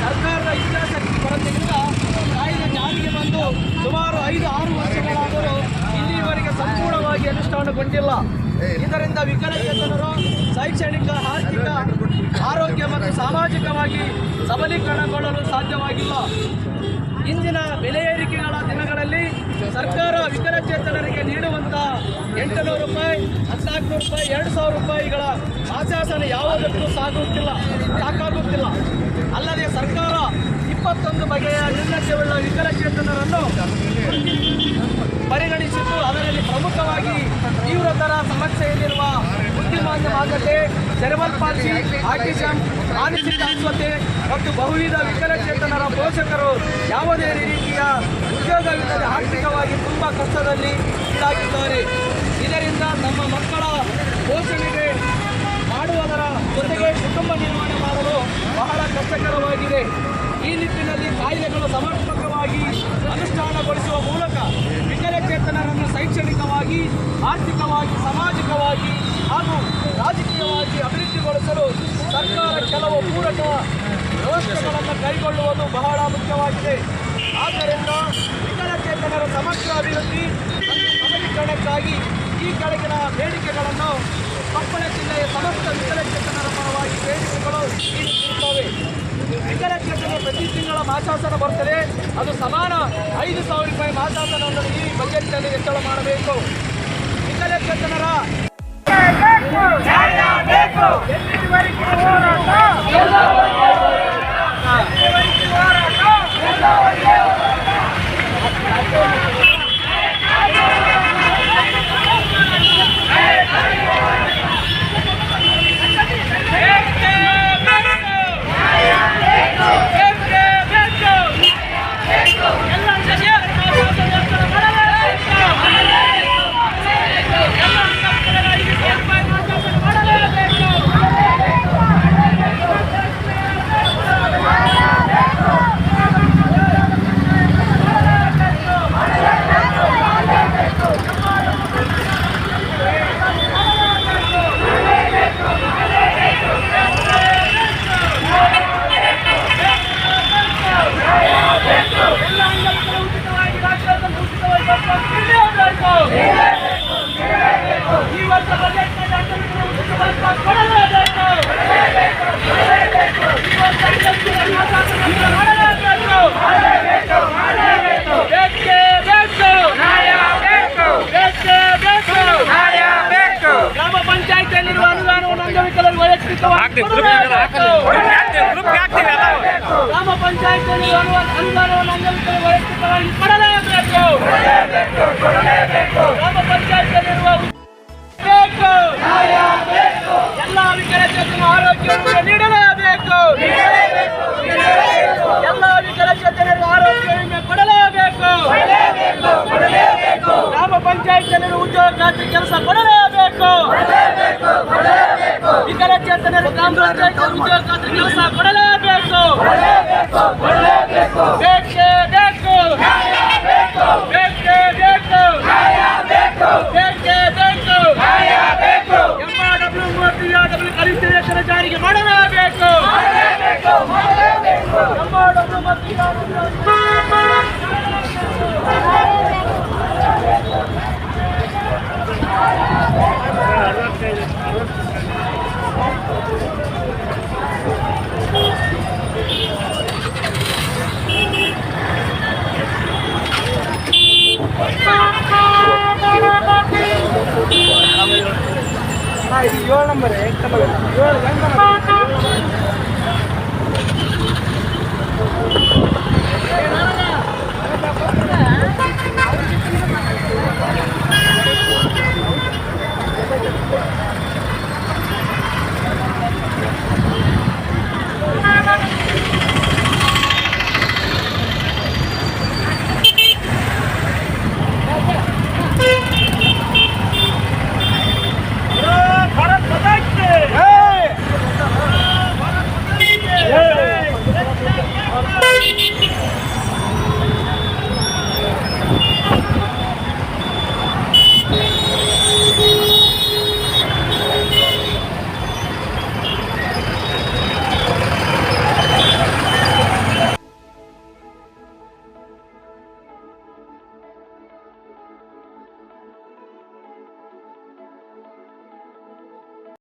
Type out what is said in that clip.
ಸರ್ಕಾರದ ಇತಿಹಾಸಕ್ಕೆ ಬರದಿಂದ ಕಾಯ್ದೆ ಜಾರಿಗೆ ಬಂದು ಸುಮಾರು ಐದು ಆರು ವರ್ಷಗಳಾದರೂ ಇಲ್ಲಿಯವರೆಗೆ ಸಂಪೂರ್ಣವಾಗಿ ಅನುಷ್ಠಾನಗೊಂಡಿಲ್ಲ ಇದರಿಂದ ವಿಕಲಚೇತನರು ಶೈಕ್ಷಣಿಕ, ಆರ್ಥಿಕ, ಆರೋಗ್ಯ ಮತ್ತು ಸಾಮಾಜಿಕವಾಗಿ ಸಬಲೀಕರಣಗೊಳ್ಳಲು ಸಾಧ್ಯವಾಗಿಲ್ಲ. ಇಂದಿನ ಬೆಲೆ ಏರಿಕೆಗಳ ದಿನಗಳಲ್ಲಿ ಸರ್ಕಾರ ವಿಕಲಚೇತನರಿಗೆ ನೀಡುವಂತ ಎಂಟುನೂರು ರೂಪಾಯಿ, ಹದಿನಾಲ್ಕುನೂರು ರೂಪಾಯಿ, ಎರಡು ಸಾವಿರ ರೂಪಾಯಿಗಳ ಆಶ್ವಾಸನೆ ಯಾವುದಕ್ಕೂ ಸಾಗುತ್ತಿಲ್ಲ, ಸಾಕಾಗುತ್ತಿಲ್ಲ. ಅಲ್ಲದೆ ಸರ್ಕಾರ ಇಪ್ಪತ್ತೊಂದು ಬಗೆಯ ನಿರ್ಲಕ್ಷ್ಯವುಳ್ಳ ವಿಕಲಚೇತನರನ್ನು ತೀವ್ರತರ ಸಮಸ್ಯೆಯಲ್ಲಿರುವ ಬುದ್ಧಿಮಾನ್ಯ ಮಾದತೆ ಸೆರೆಬಲ್ ಪಾಲ್ಸಿ ಆಟಿಸಮ್ ಮಾನಸಿಕ ಅಸ್ವತೆ ಮತ್ತು ಬಹುವಿಧ ವಿಕಲಚೇತನರ ಪೋಷಕರು ಯಾವುದೇ ರೀತಿಯ ಉದ್ಯೋಗವಿಲ್ಲದೆ ಆರ್ಥಿಕವಾಗಿ ತುಂಬ ಕಷ್ಟದಲ್ಲಿ ಇದಾಗಿದ್ದಾರೆ ಇದರಿಂದ ನಮ್ಮ ಮಕ್ಕಳ ಪೋಷಣೆಗೆ ಮಾಡುವುದರ ಜೊತೆಗೆ ಕುಟುಂಬ ನಿರ್ವಹಣೆ ಮಾಡಲು ಬಹಳ ಕಷ್ಟಕರವಾಗಿದೆ. ಈ ನಿಟ್ಟಿನಲ್ಲಿ ಕಾಯಿಲೆಗಳು ಸಮರ್ಪಕವಾಗಿ ಅನುಷ್ಠಾನಗೊಳಿಸುವ ಮೂಲಕ ವಿಕಲಚೇತನರನ್ನು ಶೈಕ್ಷಣಿಕವಾಗಿ, ಆರ್ಥಿಕವಾಗಿ, ಸಾಮಾಜಿಕವಾಗಿ ಹಾಗೂ ರಾಜಕೀಯವಾಗಿ ಅಭಿವೃದ್ಧಿಗೊಳಿಸಲು ಸರ್ಕಾರ ಕೆಲವು ಪೂರಕ ವ್ಯವಸ್ಥೆಗಳನ್ನು ಕೈಗೊಳ್ಳುವುದು ಬಹಳ ಮುಖ್ಯವಾಗಿದೆ. ಆದ್ದರಿಂದ ವಿಕಲಚೇತನರ ಸಮಗ್ರ ಅಭಿವೃದ್ಧಿ ಸಬಲೀಕರಣಕ್ಕಾಗಿ ಈ ಕೆಳಗಿನ ಬೇಡಿಕೆಗಳನ್ನು ಕೊಪ್ಪಳ ಜಿಲ್ಲೆಯ ಸಮಸ್ತ ವಿಕಲಚೇತನರ ಪರವಾಗಿ ಬೇಡಿಕೆಗಳು ವಿಕಲಚೇತನ ಪ್ರತಿ ತಿಂಗಳ ಮಾಸಾಸನ ಬರ್ತದೆ. ಅದು ಸಮಾನ ಐದು ಸಾವಿರ ರೂಪಾಯಿ ಮಾಸಾಸನವನ್ನು ಈ ಬಜೆಟ್ನಲ್ಲಿ ಹೆಚ್ಚಳ ಮಾಡಬೇಕು. ವಿಕಲಚೇತನರ ಈ ಗ್ರಾಮ ಪಂಚಾಯತಿಯಲ್ಲಿ ಅನುದಾನವನ್ನು ಅಂಗವಿಕಲರು ವೈಯಕ್ತಿಕವಾಗಿ ಕೊಡಲೇಬೇಕು ಗ್ರಾಮ ವಿಕಲಚೇತನರು ಗ್ರಾಮ ಪಂಚಾಯತ್ ಕೆಲಸ ಕೊಡಲೇಬೇಕು. ಬೇಕೇ ಬೇಕು. ಬೇಕೇ ಬೇಕು. ಬೇಕೇ ಬೇಕು. ವೇತನ ಜಾರಿಗೆ ಮಾಡಲೇಬೇಕು. ಮತ್ತು ಇದು ಏಳು ನಂಬರ್ ಏಳು